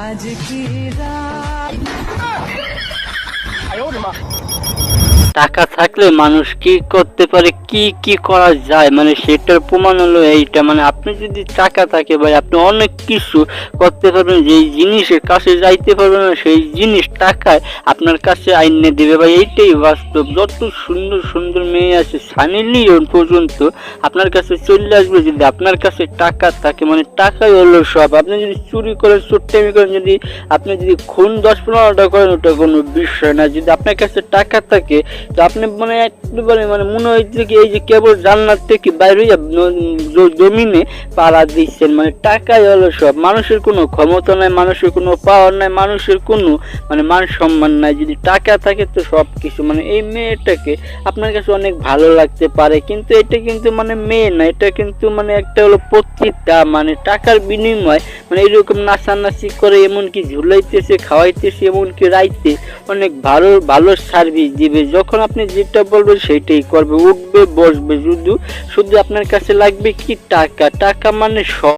আজ কি টাকা থাকলে মানুষ কি করতে পারে, কি কি করা যায়? মানে সেটার প্রমাণ হলো এইটা। মানে আপনি যদি টাকা থাকে ভাই, আপনি অনেক কিছু করতে পারবেন, যেই জিনিসের কাছে যাইতে পারবেন সেই জিনিস টাকায় আপনার কাছে আইনে দেবে। ভাই, এইটাই বাস্তব। যত সুন্দর সুন্দর মেয়ে আছে লিওন পর্যন্ত আপনার কাছে চলে আসবে, যদি আপনার কাছে টাকা থাকে মানে টাকাই হলো সব। আপনি যদি চুরি করেন চোট্টামি করেন, যদি আপনি যদি খুন দশ পনেরোটা করেন, ওটা কোনো বিষয় না। যদি আপনার কাছে টাকা থাকে, তো আপনি মানে একেবারে মানে মনে হয়েছে কি, এই যে কেবল জান্নাত থেকে বাইরে জমিনে পাড়া দিচ্ছেন। মানে টাকাই হলো সব। মানুষের কোনো ক্ষমতা নাই, মানুষের কোনো পাওয়ার নাই, মানুষের কোনো মানে মান সম্মান নাই। যদি টাকা থাকে, তো সব কিছু মানে এই মেয়েটাকে আপনার কাছে অনেক ভালো লাগতে পারে, কিন্তু এটা কিন্তু মানে মেয়ে না, এটা কিন্তু মানে একটা হলো পত্রিকা মানে টাকার বিনিময় মানে এরকম নাচানাচি করে এমনকি ঝুলাইতেছে, খাওয়াইতেছে, এমনকি রাইতে অনেক ভালো ভালো সার্ভিস দিবে। যখন আপনি যেটা বলবেন সেটাই করবে, উঠবে, বসবে, শুধু শুধু আপনার কাছে লাগবে কি টাকা? টাকা মানে সব।